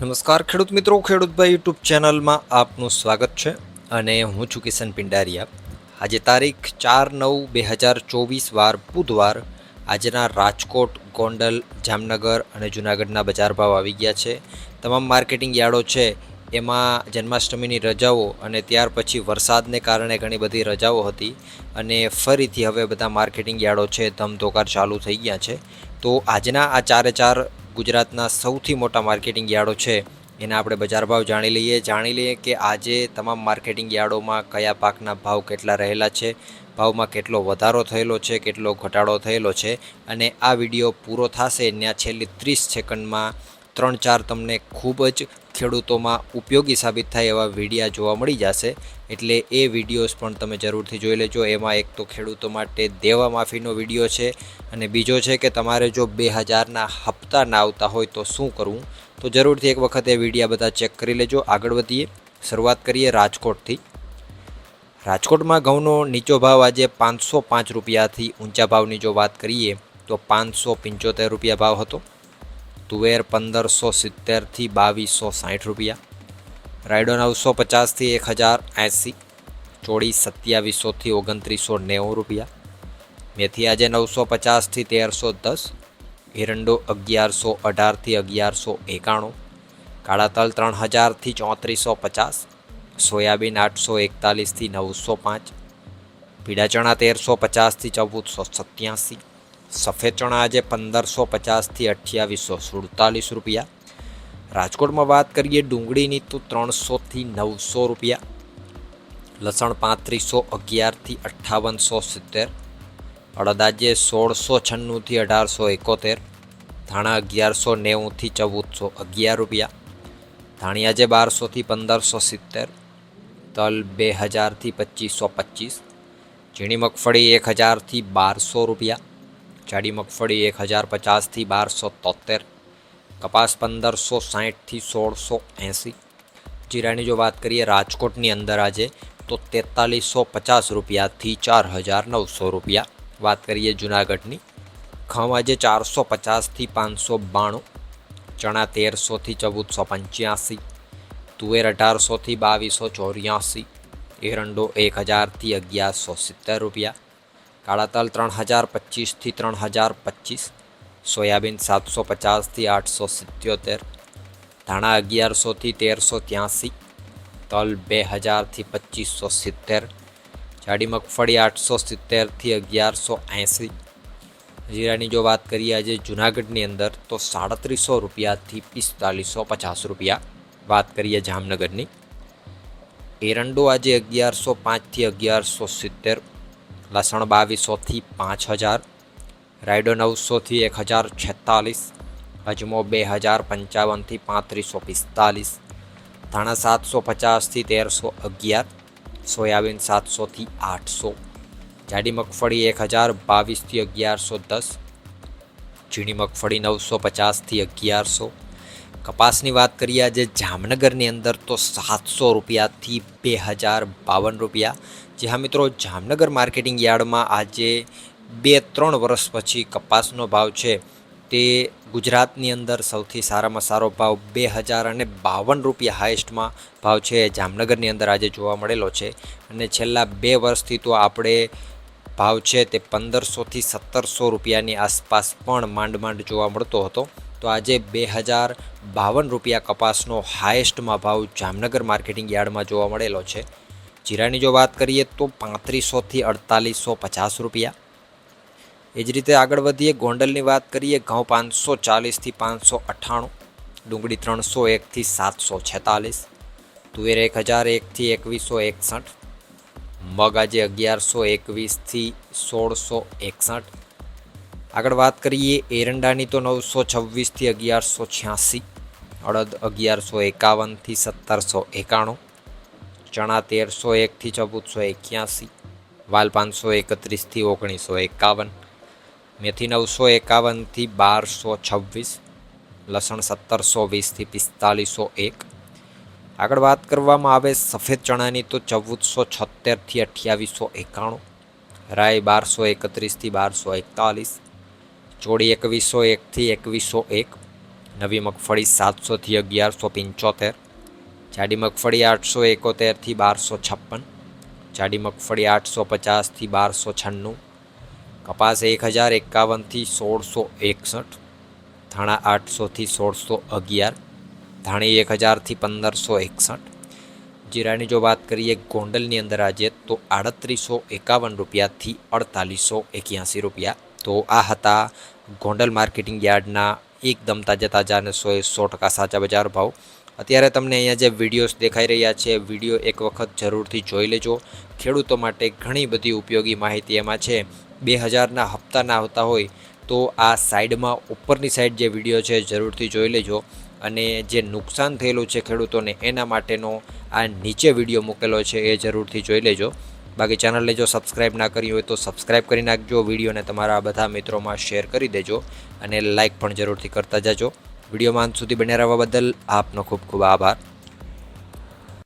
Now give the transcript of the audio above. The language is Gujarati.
નમસ્કાર, ખેડૂત મિત્રો. ખેડૂતભાઈ યુટ્યુબ ચેનલમાં આપનું સ્વાગત છે અને હું છું કિશન પિંડારિયા. આજે તારીખ ચાર નવ બે હજાર ચોવીસ વાર બુધવાર આજના રાજકોટ, ગોંડલ, જામનગર અને જૂનાગઢના બજાર ભાવ આવી ગયા છે. તમામ માર્કેટિંગ યાર્ડો છે, એમાં જન્માષ્ટમીની રજાઓ અને ત્યાર પછી વરસાદને કારણે ઘણી બધી રજાઓ હતી અને ફરીથી હવે બધા માર્કેટિંગ યાર્ડો છે, ધમધોકાર ચાલુ થઈ ગયા છે. તો આજના આ ચારે ચાર ગુજરાતના સૌથી મોટા માર્કેટિંગ યાર્ડો છે. એના આપણે બજાર ભાવ જાણી લઈએ. જાણી લઈએ કે આજે તમામ માર્કેટિંગ યાર્ડોમાં કયા પાકના ભાવ કેટલા રહેલા છે, ભાવમાં કેટલો વધારો થયેલો છે, કેટલો ઘટાડો થયેલો છે અને આ વીડિયો પૂરો થશે ત્યાં છેલ્લી ત્રીસ સેકન્ડમાં. ત્રણ ચાર તમને ખૂબ જ ખેડૂતોમાં ઉપયોગી સાબિત થાય એવા વિડીયા જોવા મળી જશે. એટલે એ વિડીયોઝ પણ તમે જરૂરથી જોઈ લેજો. એમાં એક તો ખેડૂતો માટે દેવા માફીનો વીડિયો છે અને બીજો છે કે તમારે જો બે હજારના હપ્તા ના આવતા હોય તો શું કરવું? તો જરૂરથી એક વખત એ વિડીયા બધા ચેક કરી લેજો. આગળ વધીએ. શરૂઆત કરીએ રાજકોટથી. રાજકોટમાં ઘઉંનો નીચો ભાવ આજે પાંચસો પાંચ રૂપિયાથી ઊંચા ભાવની જો વાત કરીએ, તો પાંચસો પંચોતેર રૂપિયા ભાવ હતો. તુવેર પંદરસો સિત્તેરથી બાવીસો સાઠ રૂપિયા. રાયડો નવસો પચાસથી એક હજાર એંસી. ચોળી સત્યાવીસોથી ઓગણત્રીસો નેવું રૂપિયા. મેથી આજે નવસો પચાસથી તેરસો દસ. એરંડો અગિયારસો અઢારથી અગિયારસો એકાણું. કાળા તલ ત્રણ હજારથી ચોત્રીસો પચાસ. સોયાબીન આઠસો એકતાલીસથી નવસો પાંચ. પીળા ચણા તેરસો પચાસથી ચૌદસો સત્યાસી. સફેદ ચણા આજે પંદરસો પચાસથી અઠ્યાવીસો સુડતાલીસ રૂપિયા. રાજકોટમાં વાત કરીએ ડુંગળીની તો ત્રણસોથી નવસો રૂપિયા. લસણ પાંત્રીસો, અગિયારથી અઠ્ઠાવનસો સિત્તેર. અડદાજે સોળસો છન્નુંથી અઢારસો એકોતેર. ધાણા અગિયારસો નેવુંથી ચૌદસો અગિયાર રૂપિયા. ધાણિયાજે બારસોથી પંદરસો સિત્તેર. તલ બે હજારથી પચીસો પચીસ. ઝીણી મગફળી એક હજારથી બારસો રૂપિયા. જાડી મગફળી એક હજાર પચાસથી બારસો તોતેર. કપાસ પંદરસો સાહીઠથી સોળસો એંસી. જીરાની જો વાત કરીએ રાજકોટની અંદર આજે, તો તેતાલીસો પચાસ રૂપિયાથી ચાર હજાર નવસો રૂપિયા. વાત કરીએ જુનાગઢની ઘઉં આજે ચારસો પચાસથી પાંચસો બાણું, ચણા તેરસોથી ચૌદસો પંચ્યાસી, તુવેર અઢારસોથી બાવીસો ચોર્યાસી, એરંડો એક હજારથી અગિયારસો સિત્તેર રૂપિયા કાળા તલ ત્રણ હજાર પચીસથી ત્રણ હજાર પચીસ સોયાબીન સાતસો પચાસથી આઠસો સિત્યોતેર, ધાણા અગિયારસોથી તેરસો ત્યાંસી, તલ બે હજારથી પચીસો સિત્તેર, જાડી મગફળી આઠસો સિત્તેરથી અગિયારસો એંસી. જીરાની જો વાત કરીએ આજે જુનાગઢની અંદર તો સાડત્રીસો રૂપિયાથી પિસ્તાલીસો પચાસ રૂપિયા વાત કરીએ જામનગરની. એરંડો આજે અગિયારસો પાંચથી અગિયારસો સિત્તેર, લસણ બાવીસોથી પાંચ હજાર રાયડો નવસોથી એક હજાર છેતાલીસ, અજમો બે હજાર પંચાવનથી પાંત્રીસો પિસ્તાલીસ, ધાણા સાતસો પચાસથી તેરસો અગિયાર, સોયાબીન સાતસોથી આઠસો, જાડી મગફળી એક હજાર બાવીસથી અગિયારસો દસ, ઝીણી મગફળી નવસો પચાસથી અગિયારસો. કપાસની વાત કરીએ આજે જામનગરની અંદર તો સાતસો રૂપિયાથી બે હજાર બાવન રૂપિયા. જે હા મિત્રો, જામનગર માર્કેટિંગ યાર્ડમાં આજે બે ત્રણ વર્ષ પછી કપાસનો ભાવ છે તે ગુજરાતની અંદર સૌથી સારામાં સારો ભાવ બે હજાર અને બાવન રૂપિયા હાઈએસ્ટમાં ભાવ છે, જામનગરની અંદર આજે જોવા મળેલો છે. અને છેલ્લા બે વર્ષથી તો આપણે ભાવ છે તે પંદરસોથી સત્તરસો રૂપિયાની આસપાસ પણ માંડ માંડ જોવા મળતો હતો. તો આજે બે હજાર બાવન રૂપિયા કપાસનો હાઈએસ્ટમાં ભાવ જામનગર માર્કેટિંગ યાર્ડમાં જોવા મળેલો છે. જીરાની જો વાત કરીએ તો પાંત્રીસોથી અડતાલીસો પચાસ રૂપિયા. એ જ રીતે આગળ વધીએ. ગોંડલની વાત કરીએ, ઘઉં પાંચસો ચાલીસથી પાંચસો અઠ્ઠાણું, ડુંગળી ત્રણસો એકથી સાતસો છેતાલીસ, તુવેર એક હજાર એકથી એકવીસો એકસઠ, મગ આજે અગિયારસો એકવીસથી સોળસો એકસઠ. આગળ વાત કરીએ, એરંડાની તો નવસો છવ્વીસથી અગિયારસો છ્યાસી, અડદ અગિયારસો એકાવનથી સત્તરસો એકાણું, ચણા તેરસો એકથી ચૌદસો એક્યાસી, વાલ પાંચસો એકત્રીસથી ઓગણીસો એકાવન મેથી નવસો એકાવનથી બારસો છવ્વીસ, લસણ સત્તરસો વીસથી પિસ્તાલીસો એક. આગળ વાત કરવામાં આવે સફેદ ચણાની તો ચૌદસો છોતેરથી અઠ્યાવીસો એકાણું રાય બારસો એકત્રીસથી બારસો એકતાલીસ, ચોળી એકવીસો એકથી એકવીસો એક, નવી મગફળી સાતસોથી અગિયારસો પંચોતેર, જાડી મગફળી આઠસો એકોતેરથી બારસો છપ્પન, જાડી મગફળી આઠસો પચાસથી બારસો છન્નું કપાસ એક હજાર એકાવનથી સોળસો એકસઠ, ધાણા આઠસોથી સોળસો અગિયાર, ધાણી એક હજારથી પંદરસો એકસઠ. જીરાની જો વાત કરીએ ગોંડલની અંદર આજે, તો આડત્રીસો એકાવન રૂપિયાથી અડતાલીસો એક્યાસી રૂપિયા. તો આ હતા ગોંડલ માર્કેટિંગ યાર્ડના એકદમ તાજા તાજા અને સો એ સો ટકા સાચા બજાર ભાવ. અત્યારે તમને અહીંયા જે વિડીયોઝ દેખાઈ રહ્યા છે, વીડિયો એક વખત જરૂરથી જોઈ લેજો. ખેડૂતો માટે ઘણી બધી ઉપયોગી માહિતી એમાં છે. બે હજારના હપ્તાના આવતા હોય તો આ સાઈડમાં ઉપરની સાઈડ જે વીડિયો છે જરૂરથી જોઈ લેજો. અને જે નુકસાન થયેલું છે ખેડૂતોને એના માટેનો આ નીચે વીડિયો મૂકેલો છે એ જરૂરથી જોઈ લેજો. બાકી ચેનલને જો સબસ્ક્રાઈબ ના કરી હોય તો સબસ્ક્રાઈબ કરી નાખજો, વિડીયોને તમારા બધા મિત્રોમાં શેર કરી દેજો અને લાઈક પણ જરૂરથી કરતા જાજો. વિડીયોમાં અંત સુધી બન્યા રહેવા બદલ આપનો ખૂબ ખૂબ આભાર.